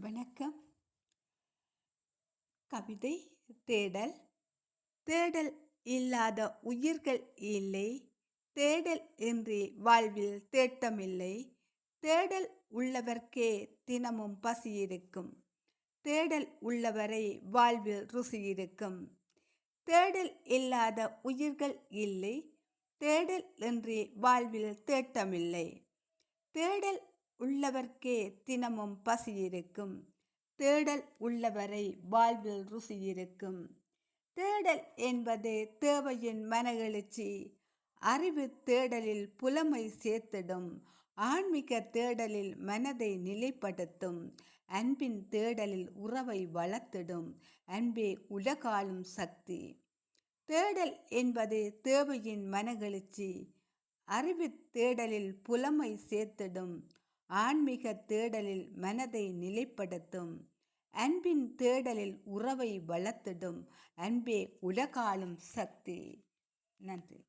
வணக்கம். கவிதை தேடல். தேடல் இல்லாத உயிர்கள் இல்லை. தேடல் இன்றி வாழ்வில் தேட்டமில்லை. தேடல் உள்ளவர்க்கே தினமும் பசி இருக்கும் தேடல் உள்ளவரை வாழ்வில் ருசி இருக்கும் தேடல் இல்லாத உயிர்கள் இல்லை. தேடல் இன்றி வாழ்வில் தேட்டமில்லை. தேடல் உள்ளவர்க்கே தினமும் பசி இருக்கும் தேடல் உள்ளவரை வாழ்வில் ருசி இருக்கும் தேடல் என்பது தேவையின் மன எழுச்சி. அறிவு தேடலில் புலமை சேர்த்திடும். ஆன்மீக தேடலில் மனதை நிலைப்படுத்தும். அன்பின் தேடலில் உறவை வளர்த்திடும். அன்பே உலகாலும் சக்தி. தேடல் என்பது தேவையின் மனகெழுச்சி அறிவு தேடலில் புலமை சேர்த்திடும். ஆன்மீக தேடலில் மனதை நிலைப்படுத்தும். அன்பின் தேடலில் உறவை வளர்த்திடும். அன்பே உலகாலும் சக்தி. நன்றி.